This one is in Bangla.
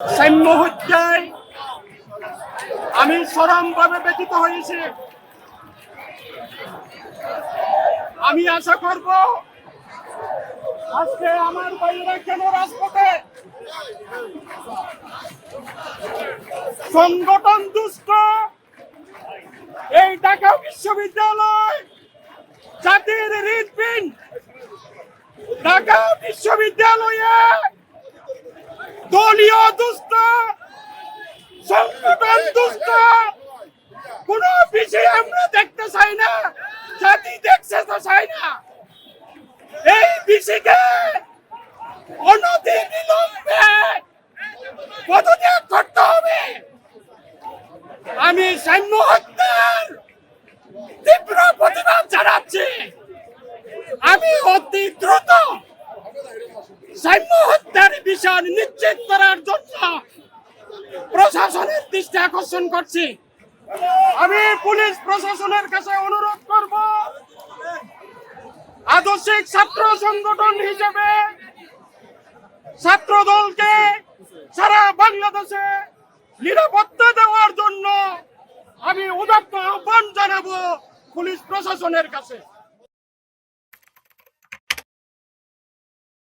সাম্য হত্যায় আমি চরমভাবে ব্যতীত হয়েছি। আমি আশা করব আজকে আমার ভাইয়েরা কেন রাজপথে? সংগঠন দুষ্ট, এই ঢাকা বিশ্ববিদ্যালয় জাতির হৃদপিণ্ড। ঢাকা বিশ্ববিদ্যালয়ে দলীয় দুষ্ট, সংগঠন দুষ্ট, কোন বিষয় আমরা দেখতে চাই না, জাতি দেখছে তো চাই না। এই বিষয়কে অনতি বিলম্বে পদত্যাগ করতে হবে। আমি সৈন্য হত্যার তীব্র প্রতিবাদ জানাচ্ছি। আমি অতি দ্রুত হত্যার বিষয় নিশ্চিত করার জন্য প্রশাসনের দৃষ্টি আকর্ষণ করছি। আমি পুলিশ প্রশাসনের কাছে অনুরোধ করব, আদর্শিক ছাত্র সংগঠন হিসেবে ছাত্র দলকে সারা বাংলাদেশে নিরাপত্তা দেওয়ার জন্য আমি উদাত্ত আহ্বান জানাব পুলিশ প্রশাসনের কাছে।